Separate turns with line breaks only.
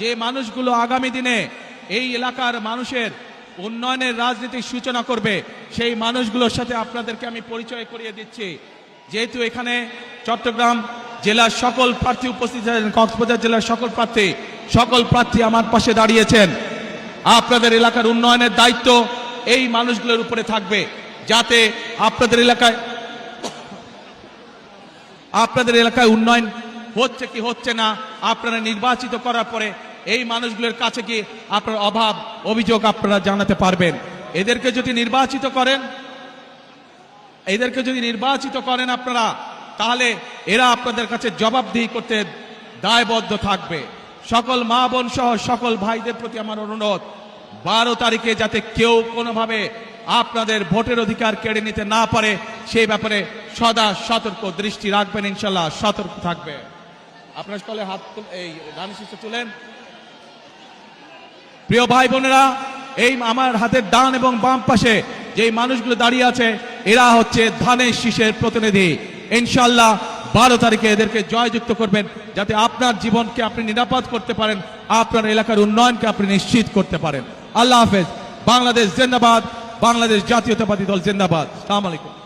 যে মানুষগুলো আগামী দিনে এই এলাকার মানুষের উন্নয়নের রাজনীতির সূচনা করবে, সেই মানুষগুলোর সাথে আপনাদেরকে আমি পরিচয় করিয়ে দিচ্ছি। যেহেতু এখানে চট্টগ্রাম জেলার সকল প্রার্থী উপস্থিত আছেন, কক্সবাজার জেলার সকল প্রার্থী সকল প্রার্থী আমার পাশে দাঁড়িয়েছেন। আপনাদের এলাকার উন্নয়নের দায়িত্ব এই মানুষগুলোর উপরে থাকবে, যাতে আপনাদের এলাকায় আপনাদের এলাকায় উন্নয়ন হচ্ছে কি হচ্ছে না, আপনারা নির্বাচিত করার পরে এই মানুষগুলোর কাছে কি আপনার অভাব, অভিযোগ আপনারা জানাতে পারবেন? এদেরকে যদি নির্বাচিত করেন, এদেরকে যদি নির্বাচিত করেন আপনারা, তাহলে এরা আপনাদের কাছে জবাবদিহি করতে দায়বদ্ধ থাকবে। সকল মা বোন সহ সকল ভাইদের প্রতি আমার অনুরোধ, বারো তারিখে যাতে কেউ কোনোভাবে আপনাদের ভোটের অধিকার কেড়ে নিতে না পারে, সেই ব্যাপারে সদা সতর্ক দৃষ্টি রাখবেন, ইনশাল্লাহ সতর্ক থাকবে। আপনার সকলে হাত এই গান শিষ্য তুলেন। প্রিয় ভাই বোনেরা, এই আমার হাতের ডান এবং বাম পাশে যে মানুষগুলো দাঁড়িয়ে আছে, এরা হচ্ছে ধানের শীষের প্রতিনিধি। ইনশাল্লাহ বারো তারিখে এদেরকে জয়যুক্ত করবেন, যাতে আপনার জীবনকে আপনি নিরাপদ করতে পারেন, আপনার এলাকার উন্নয়নকে আপনি নিশ্চিত করতে পারেন। আল্লাহ হাফেজ। বাংলাদেশ জিন্দাবাদ, বাংলাদেশ জাতীয়তাবাদী দল জিন্দাবাদ। সালাম আলাইকুম।